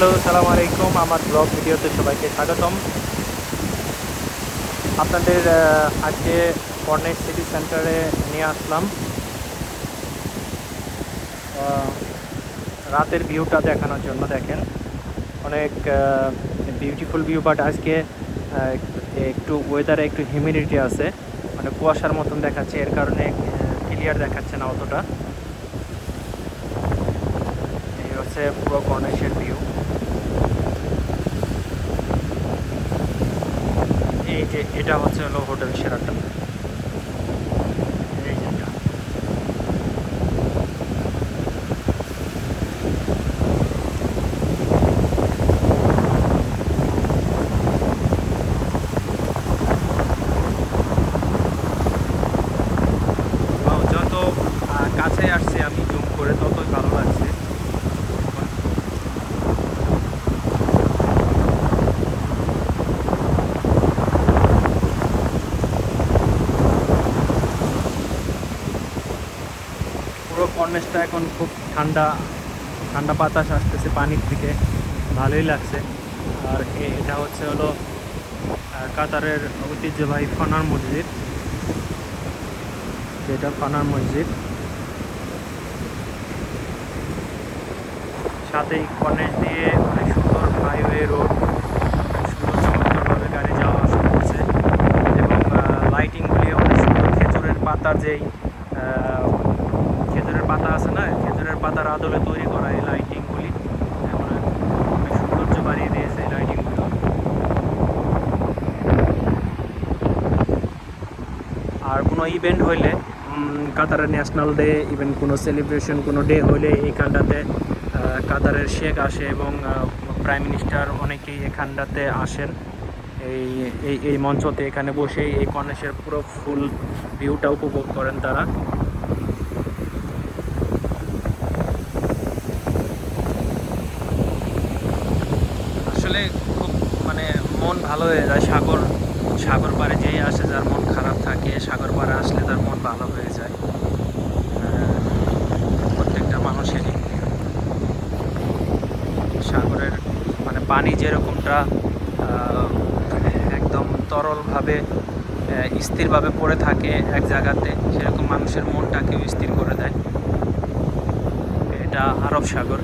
Hello সালাম আলাইকুম আমার ব্লগ ভিডিওতে সবাইকে স্বাগতম। আপনাদের আজকে কর্নেট সিটি সেন্টারে নিয়ে আসলাম। রাতের ভিউটা দেখানোর জন্য দেখেন। অনেক বিউটিফুল ভিউ বাট আজকে একটু ওয়েদারে একটু হিউমিডিটি আছে। মানে কুয়াশার মতন দেখাচ্ছে, এর কারণে ক্লিয়ার দেখাচ্ছে না অতটা। এই হচ্ছে পুরো কর্নেশের ভিউ এই যে এটা হচ্ছে হলো হোটেল সেরাটন এই যে এটা। Wow, যত আহ, কাছে আসছে আমি জুম করে ততই ভালো লাগছে পুরো কর্নেসটা এখন খুব ঠান্ডা ঠান্ডা বাতাস আসতেছে পানির থেকে ভালোই লাগছে। আর এটা হচ্ছে হলো কাতারের ঐতিহ্যবাহী ফনার মসজিদ। যেটা ফানার মসজিদ। সাথেই কর্নেস দিয়ে অনেক সুন্দর হাইওয়ে, রোড, সুন্দর গাড়ি যাওয়া আসা করছে। এবং অনেক সুন্দর। যেই খেজুরের পাতা আছে না? খেজুরের পাতার আদলে তৈরি করা এই লাইটিংগুলি অনেক সৌন্দর্য বাড়িয়ে দিয়েছে এই লাইটিংগুলো আর কোনো ইভেন্ট হইলে কাতারের ন্যাশনাল ডে ইভেন কোনো সেলিব্রেশন কোনো ডে হইলে এইখানটাতে কাতারের শেখ আসে এবং প্রাইম মিনিস্টার অনেকেই এখানটাতে আসেন। এই এই এই মঞ্চতে এখানে বসেই এই কর্নেশের পুরো ফুল ভিউটা উপভোগ করেন তারা আসলে খুব মানে ভালো হয়ে যায়, সাগর সাগর পাড়ে যেই আসে যার মন খারাপ থাকে, সাগর পাড়ে আসলে তার মন ভালো হয়ে যায়। প্রত্যেকটা মানুষেরই। সাগরের মানে পানি যেরকমটা একদম তরলভাবে স্থিরভাবে পড়ে থাকে এক জায়গাতে, সেরকম মানুষের মনটাকেও স্থির করে দেয়। এটা আরব সাগর।